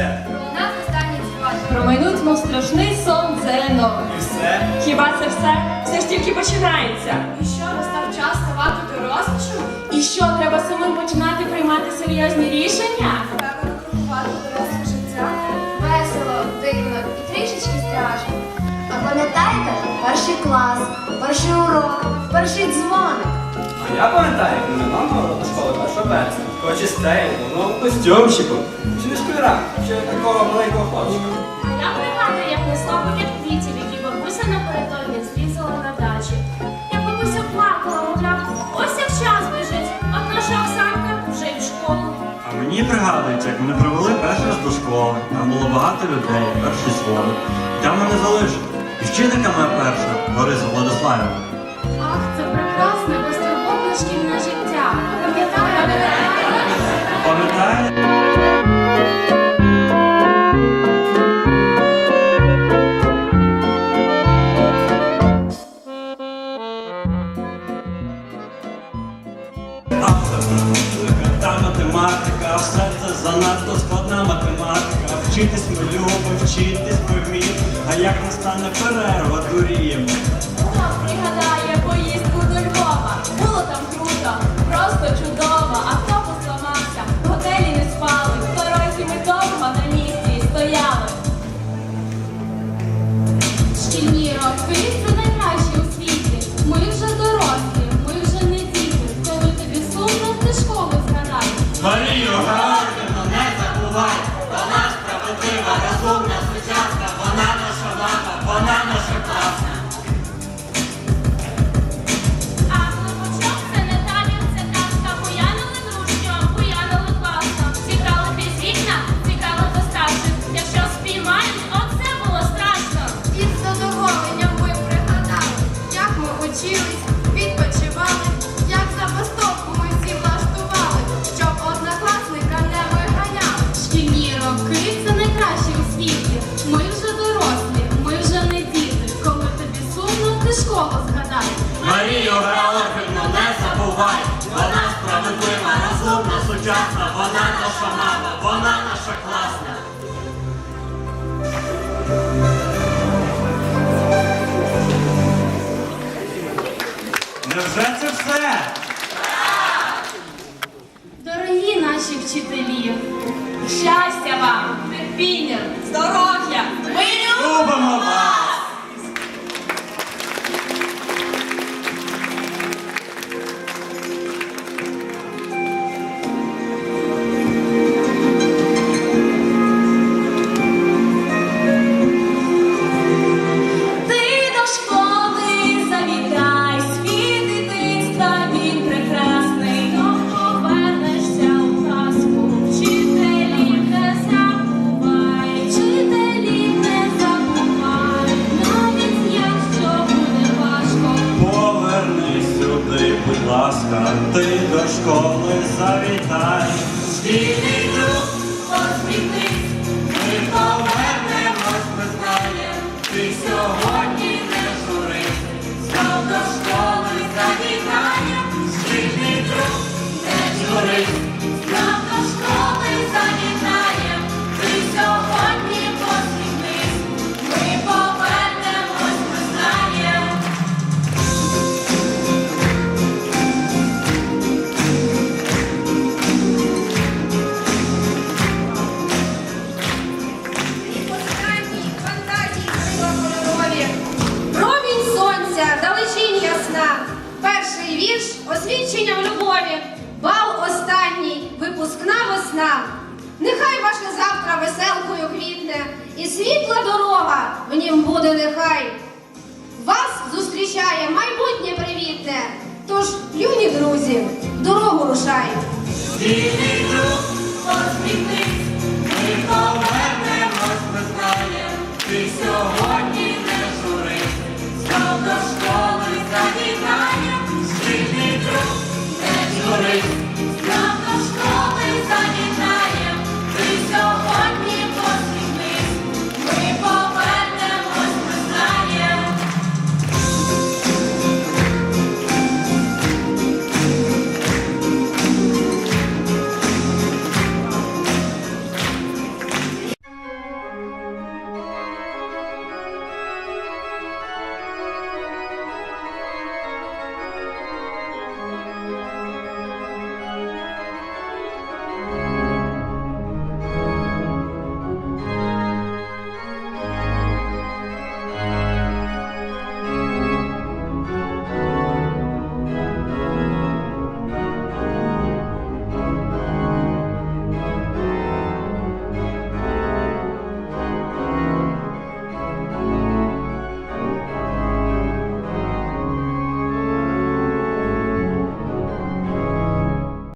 все. Нас останній дзвоник. Промайнуть, мов страшний сон зелено. І все. Хіба це все? Все ж тільки починається. І що, настав час ставати дорослішим? І що, треба самим починати приймати серйозні рішення? Треба крокувати доросле життя. Весело, дивно і трішечки страшно. А пам'ятаєте, перший клас, перший урок, перший дзвоник. Я пам'ятаю, як ми мама до школи 1 вересня. Такого чистенького, в новому костюмчику. Чи не школяра, ще такого маленького хлопчика. А я пригадую, як несла букет квітів, які бабуся напередодні зрізала на дачі. Як бабуся плакала, мовляв, ось як час біжить, от наша Оксанка вже й в школу. А мені пригадується, як мене привели перший раз до школи. Там було багато людей, перший дзвоник. Там мене залишили. І вчителька моя перша, Бориса Владиславівна. Шкільне життя. Пам'ятаєте? Пам'ятаєте? Та математика, все це занадто складна математика. Вчитись ми любимо, вчитись ми вміємо, а як настане перерва, дуріємо. Наша мама, вона наша класна. Невже це все? Дорогі наші вчителі, Щастя вам, терпіння, здоров'я, миру! Любимо вас! До школи завітай. Спільний друг, посміхнись, ми повернемось, ми знаєм, ти сьогодні перший вірш в любові, бал останній, випускна весна. Нехай ваше завтра веселкою квітне, і світла дорога в нім буде, нехай. Вас зустрічає майбутнє привітне, тож, юні друзі, в дорогу рушай. Повернемось, ми знаємо, ти сьогодні.